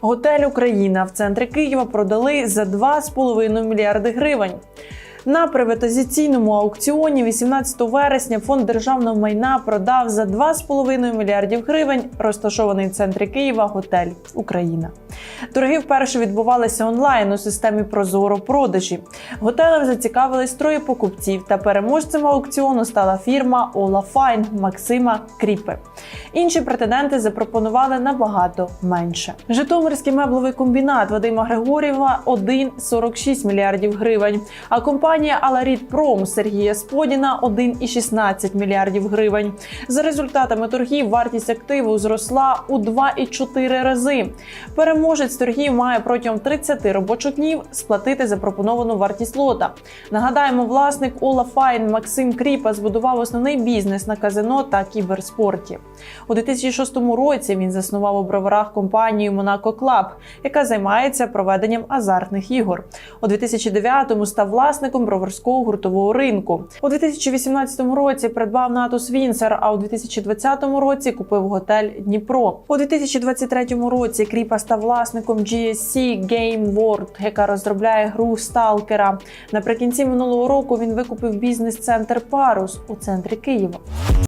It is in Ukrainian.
Готель Україна в центрі Києва продали за 2,5 мільярди гривень. На приватизаційному аукціоні 18 вересня фонд державного майна продав за 2,5 мільярдів гривень розташований в центрі Києва готель Україна. Торги вперше відбувалися онлайн у системі Прозоро продажі. Готелем зацікавились троє покупців, та переможцем аукціону стала фірма Ола Файн Максима Кріпи. Інші претенденти запропонували набагато менше. Житомирський меблевий комбінат Вадима Григорєва 1,46 мільярдів гривень. А компанія Аларіт Пром Сергія Сподіна 1,16 мільярдів гривень. За результатами торгів вартість активу зросла у 2,4 рази. Переможець торгів має протягом 30 робочих днів сплатити запропоновану вартість лота. Нагадаємо, власник Ола Файн Максим Кріпа збудував основний бізнес на казино та кіберспорті. У 2006 році він заснував у броварах компанію Monaco Club, яка займається проведенням азартних ігор. У 2009-му став власником броварського гуртового ринку. У 2018 році придбав Натус Вінсер, а у 2020 році купив готель Дніпро. У 2023 році Кріпа став власником GSC Game World, яка розробляє гру Сталкера. Наприкінці минулого року він викупив бізнес-центр Парус у центрі Києва.